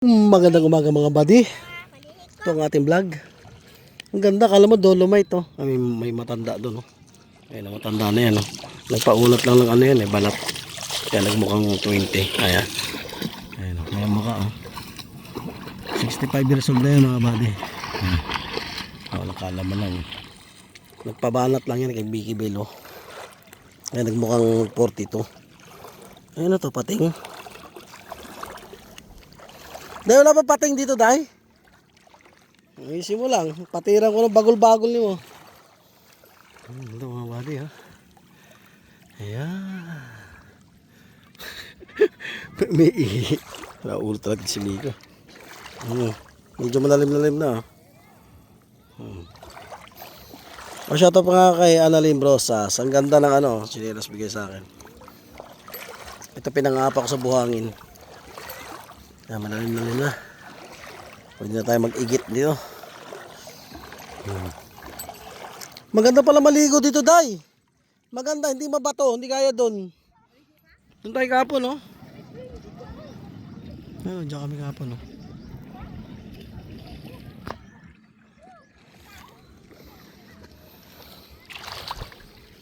Magandang umaga mga buddy. Ito ang ating vlog. Ang ganda, kala mo dolomite. Oh. May, may matanda doon. Oh. Ayun, matanda na yan. Oh. Nagpaunat lang ng ano yan eh, balat. Kaya nagmukhang 20. Ayan. Ayun, oh. Kaya mukha oh. 65 years old na yan mga buddy. Hmm. Oh, nakala mo lang. Nagpabanat lang yan kay Vicky Bell oh. Ayan, nagmukhang 42. Ayun na to, pating. Dahil wala pa pating dito, Day. Ayusin mo lang. Patiran ko ng bagol-bagol ni mo. Hmm, ito mga body, ha. Ayan. May ihi. Wala ulo talaga si Mika. Hmm. Medyo malalim-lalim na. Hmm. O shout out pa nga kay Annalyn Brosas. Ang ganda ng ano, sinilas bigay sa akin. Ito pinangapa ko sa buhangin. Yan, malalim lang na. Pwede na tayo mag-igit dito. Hmm. Maganda pala maligo dito, Day. Maganda, hindi mabato, hindi kaya doon. Doon tayo kapon, no? Ayun, dyan kami kapon, no?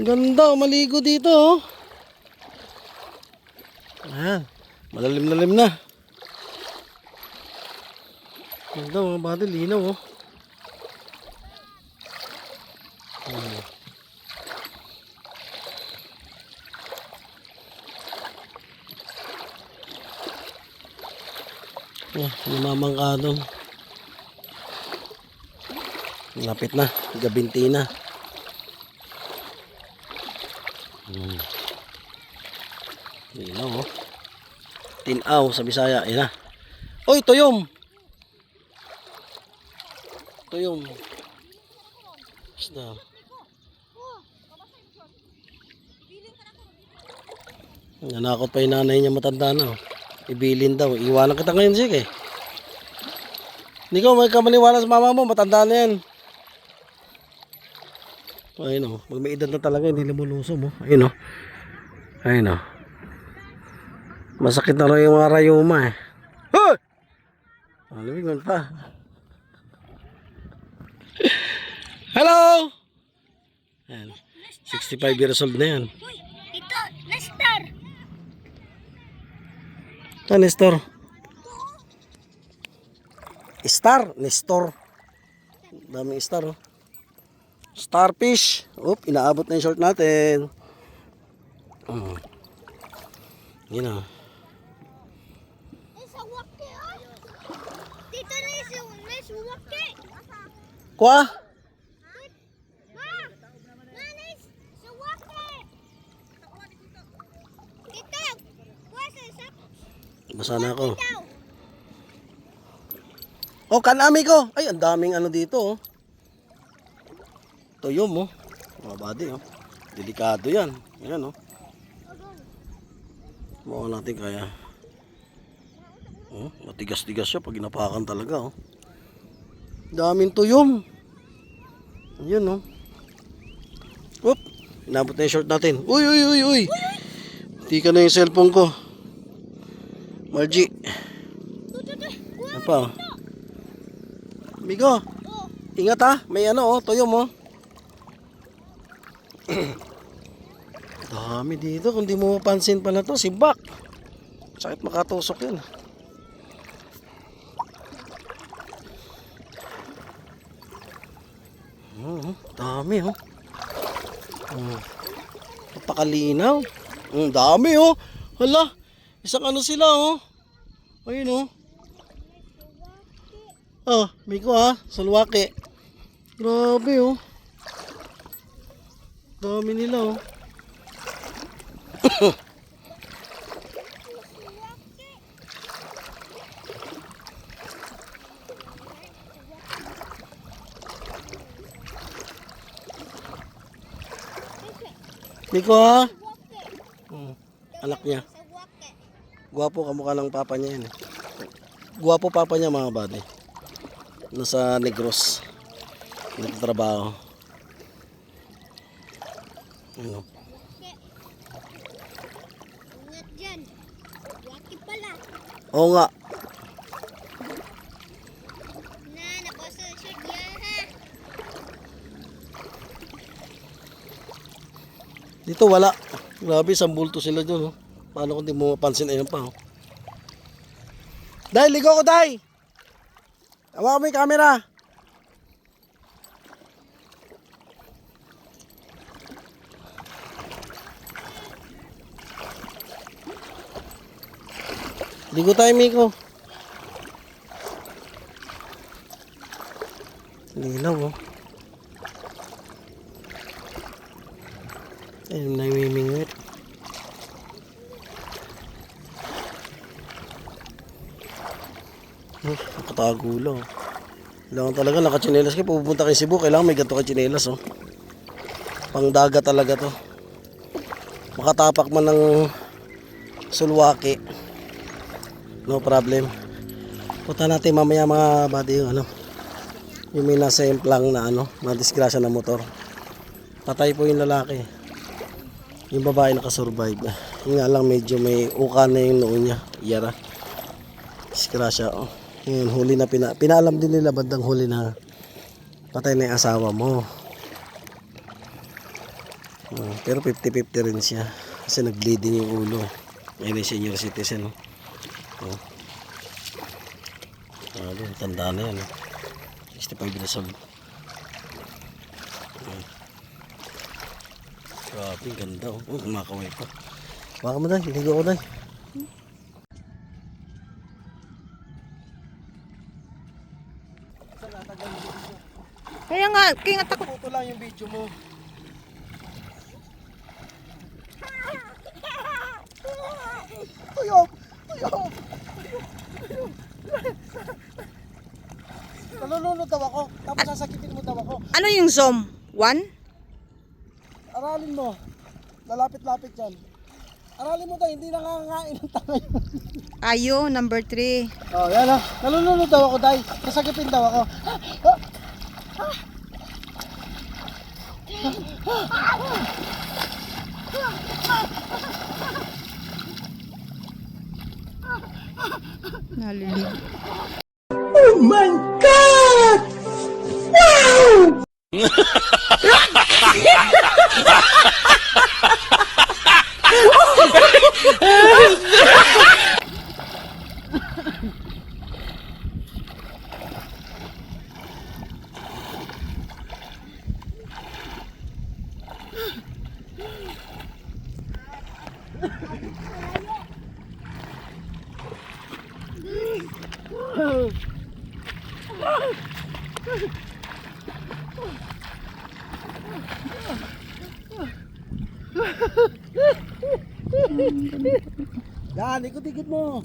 Ang ganda, oh, maligo dito, oh. Ayan, malalim-lalim na. Ganda mga bata, linaw oh. Hmm. Eh, namamangka doon. Lapit na, gabinti na. Hmm. Linaw oh. Tinaw sa Bisaya, yan na. Oy, tuyom! Ito yung isda. Nanakot pa yung nanay niya matanda na. oh. Ibilin daw. Iwanan kita ngayon sige. Hindi ko may kamaniwala sa mama mo. Matanda na yan. Ayun o. Pag may edad na talaga hindi lumulusom o. Ayun o. Ayun o. Masakit na rin yung mga rayuma eh. Hoy! Alamig man pa. Hello! Ayan. 65 years old na yan. Uy, ito, Nestor. Ito, Nestor. Star, Nestor. Daming star, oh. Starfish. Oop, inaabot na yung short natin. Mm. Yun ah. May sawake, oh. Dito na yung may sawake. Kwa? Basa na ako. Oh, kanami ko. Ay, ang daming ano dito, oh. Tuyom, oh. Mga body, oh. Delikado yan. Yan, oh. Mukha natin kaya. Oh, matigas-tigas siya pag inapakan talaga, oh. Daming tuyom. Ayun, oh. Oop. Inabot na short natin. Uy, uy, uy, uy. Tika na yung cellphone ko. Margie. Ano pa, oh. Migo, Oh, ingat ha. May ano, oh. Tuyom, oh. Dami dito. Kung di mo mapansin pala to, sibak. Sakit makatusok yun. Oo, dami oh. Oh. Napakalinaw. Ang dami oh. Hala, isang ano sila oh. Ayun oh. Oh, Miko ha, salwake. Grabe oh. Dami nila oh. Miko ha. Hmm, anak niya. Gwapo kamukha ng papa niya yan. eh. Gwapo papa niya mga buddy. Nasa Negros. Nagtatrabaho. Ano? Ingat dyan. Waki pala. Oo nga. Dito wala. Grabe, isang bulto sila dyan. Oh. Paano kung di mo mapansin? Ayun pa. Oh. Day, ligo ko, Day! Tawa mo yung camera. Ligo tayo, Miko. Lilaw, oh. Ayun, namimingwit. Hmm, nakatago lang. Kailangan talaga nakachinelas kayo. Pupunta kay Cebu, kailangan may ganito kay chinelas, oh. Pangdaga talaga to. Makatapak man ng sulwaki. No problem. Punta natin mamaya mga buddy yung ano. Yung may nasa implang na ano, na disgrasya ng motor. Patay po yung lalaki. Yung babae nakasurvive. Yung nga lang medyo may uka na yung noon niya. Yara. Disgrasya. Oh. Yun, huli na pina, pinaalam din nila bandang huli na patay na yung asawa mo. Oh, pero 50-50 rin siya. Kasi nag-bleeding yung ulo. Ayun yung senior citizen. Oh. Oh. Ano, tanda na yan. oh. 65 years old. Grabe, ang ganda. Oh, oh kumakaway pa. Baka mo dahil, ligo ko dahil. Kaya nga, kaya nga takot. Ito lang yung video mo. Tuyo! Tuyo! Nalulunod daw ako, tapos sasakitin mo daw ako. Ano yung Zoom? One? Aralin mo. Lalapit-lapit yan. Aralin mo daw, hindi nangangain ng tanga yun. Ayo, number three. Oh, yan ah. Nalulunod daw ako, Day. Sasakitin daw ako. Nalilig. Yan, ikot-ikot mo.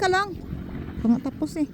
Ka lang. Kung tapos eh.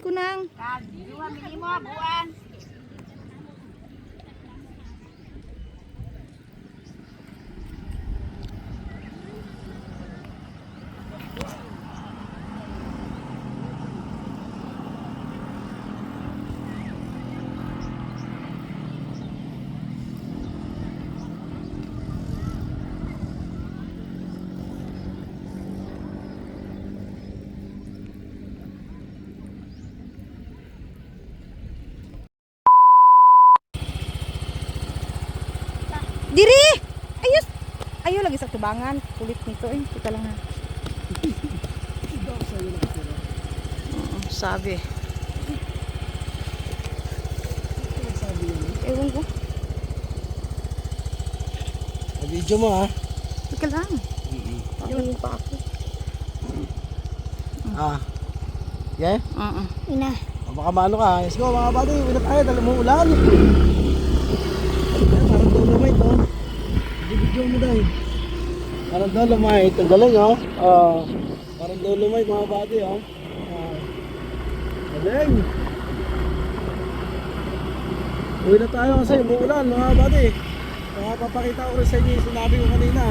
Ko nang. Duwa minimo buwan. Ayo lagi sa tubangan. Kulit nito eh. Kita lang ha. Oo, sabi. Ewan ko. Video mo ha. Teka lang. Ayun pa ako. Ah. Yeah? Oo. Ina. O baka maano ka. Let's go mga buddy. Wala tayo. Dala mo ulan. Parang dolomite oh. Video mo dahil. Parang dolomite. Ang galing oh. Ah. Parang dolomite mga buddy oh. Ah. Galing. Uwi na tayo kasi umuulan mga buddy. Makapapakita ko rin sa inyo yung sinabi ko kanina.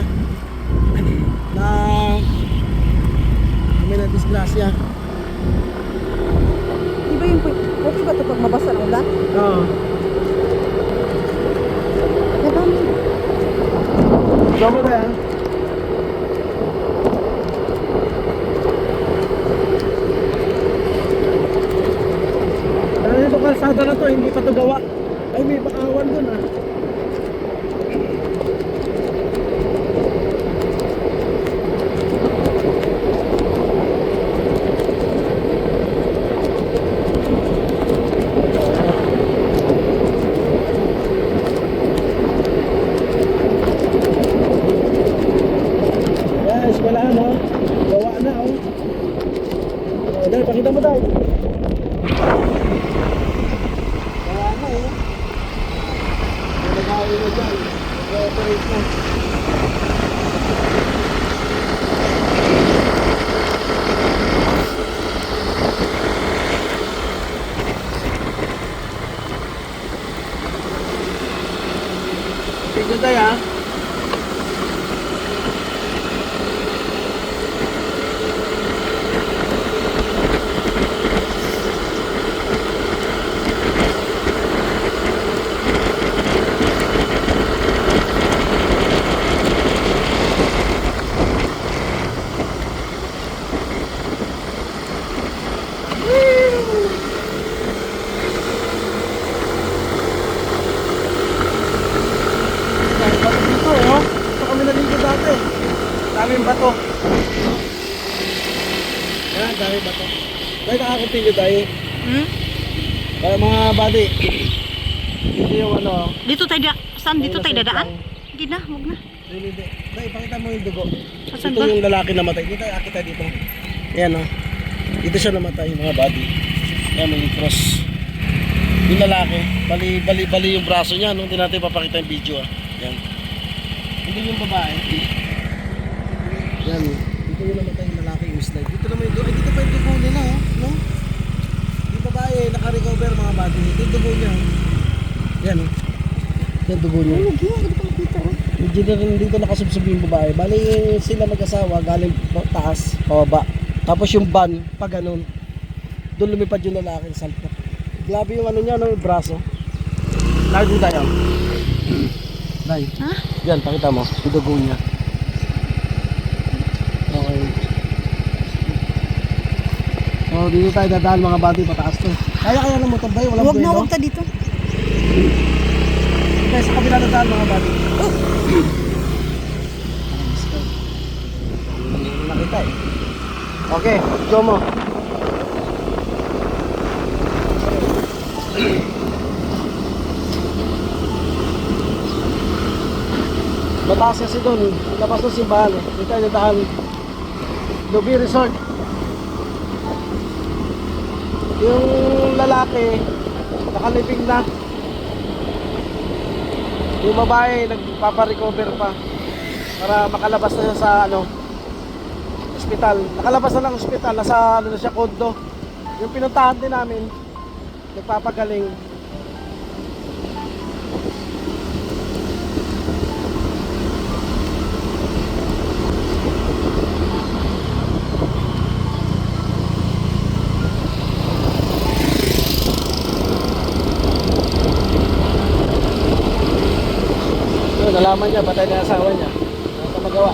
Na kami na disgrasya. Di ba yung? Okay ba ito pag mabasa ang ulan? Oo. Nadami. Sama ba yan? Dahil ito kalsada na to, hindi pa to gawa. Ay, may bakawan dun ah. Yan, eskwelahan oh. Gawa na oh. Oh, dahil, pakita mo daw. Gawa na oh. Nagawin na dyan. Nag-operate na. Tignan tayo ah. Dahil bato dito, oh. Ito kami naligo dati. Daming bato. Yan, daming bato. Dahil nakakontinue tayo. Hmm? Kaya mga buddy, dito yung ano, Dito tayo. Saan? Dito tayo dadaan? Hindi na. Huwag na. Hindi, hindi. Dahil, pakita mo yung dugo. Asan Ito ba? yung lalaki namatay. Dito, akita dito. Ayan, oh. Dito siya namatay, mga buddy. Ayan, may cross. Yung lalaki, bali, bali, bali yung braso niya, no? Hindi natin papakita yung video, ah. Ayan. Hindi yung babae. Yan, dito yung namatay yung lalaki yung slide. Dito naman yung dugo. Ay, dito pa yung dugo nila, oh. No? Yung babae, naka-recover, mga buddy. Ito yung dugo niya, oh. Yan, oh. Yung dugo niya. Lagi. Hindi ko makita. oh. Rin dito nakasubsob yung babae. Bali sila mag-asawa galing pa- taas, pababa. Tapos yung van, pa ganun. Doon lumipad yung lalaki sa salpot. Grabe yung ano niya, no, yung braso. Din tayo. Dai. Ha? Yan, pakita mo. Yung dugo niya. Okay. So dito tayo dadaan mga bati pataas to. Kaya kaya ng motor bay, walang Huwag na, huwag ta dito. Okay, sa kabila dadaan mga bati. Ko nakita eh. Okay, show mo. Mataas kasi doon, labas ng simbahan eh. Dito tayo dadaan. Lubi Resort. Yung lalaki, nakalibing na. Yung babae, nagpaparecover pa. Para makalabas na siya sa ano, ospital. Nakalabas na ng ospital, nasa ano na siya, kondo. Yung pinuntahan din namin, nagpapagaling. Nalaman niya, patay na asawa niya. Ano magawa?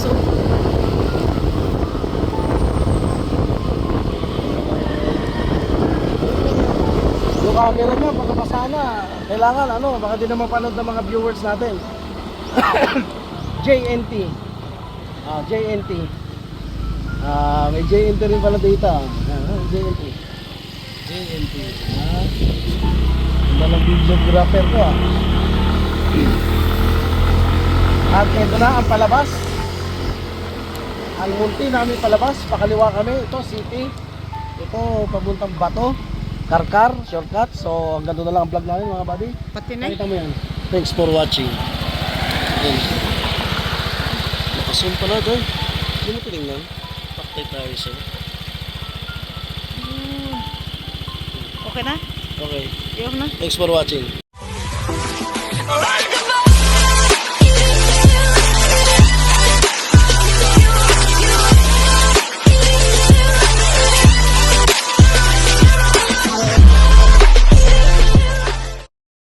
Aso. Yung camera niya, baka masana. Kailangan, ano, baka di naman panood ng mga viewers natin. JNT. Ah, JNT. Ah, may JNT rin pala dito. Ah, JNT. JNT. Ah. Ganda ng videographer ko ah. At ito na ang palabas. Ang munti namin palabas, pakaliwa kami. Ito, city. Ito, pabuntang bato. Karkar, shortcut. So, hanggang doon na lang ang vlog namin mga buddy. Pati na. Nakita mo yan. Thanks for watching. Yan. Nakasun pala doon. Hindi mo tinignan. Paktay tayo siya. Okay na? Okay. Iyok na. Thanks for watching.